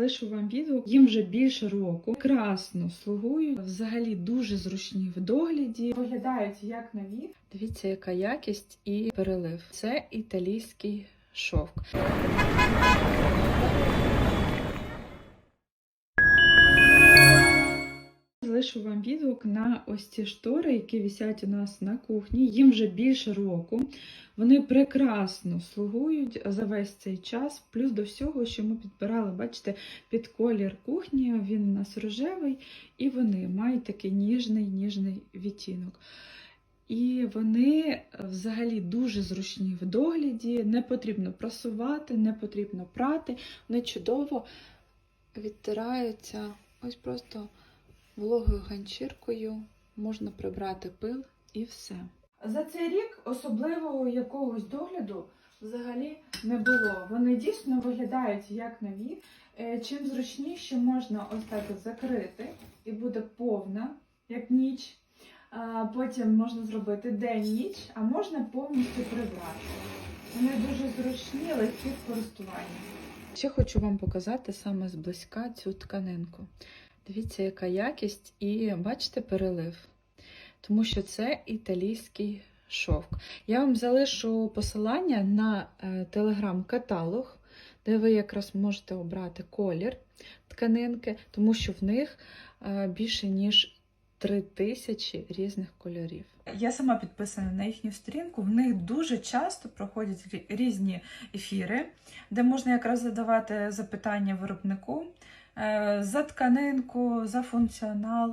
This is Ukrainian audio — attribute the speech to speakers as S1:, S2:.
S1: залишу вам відео. Їм вже більше року. Прекрасно слугують. Взагалі дуже зручні в догляді. Виглядають як нові. Дивіться, яка якість і перелив. Це італійський шовк. Залишу вам відгук на ось ці штори, які висять у нас на кухні. Їм вже більше року. Вони прекрасно слугують за весь цей час. Плюс до всього, що ми підбирали, бачите, під колір кухні. Він у нас рожевий, і вони мають такий ніжний ніжний відтінок. І вони взагалі дуже зручні в догляді. Не потрібно прасувати, не потрібно прати. Вони чудово відтираються ось просто вологою ганчіркою можна прибрати пил і все. За цей рік особливого якогось догляду взагалі не було. Вони дійсно виглядають як нові. Е, Чим зручніше можна ось так от закрити і буде повна, як ніч. Потім можна зробити день-ніч, а можна повністю прибрати. Вони дуже зручні, легкі в користуванні. Ще хочу вам показати саме зблизька цю тканинку. Дивіться, яка якість, і бачите перелив. Тому що це італійський шовк. Я вам залишу посилання на е, телеграм-каталог, де ви якраз можете обрати колір тканинки, тому що в них е, більше ніж 3000 різних кольорів. Я сама підписана на їхню сторінку. В них дуже часто проходять різні ефіри, де можна якраз задавати запитання виробнику е, за тканинку, за функціонал.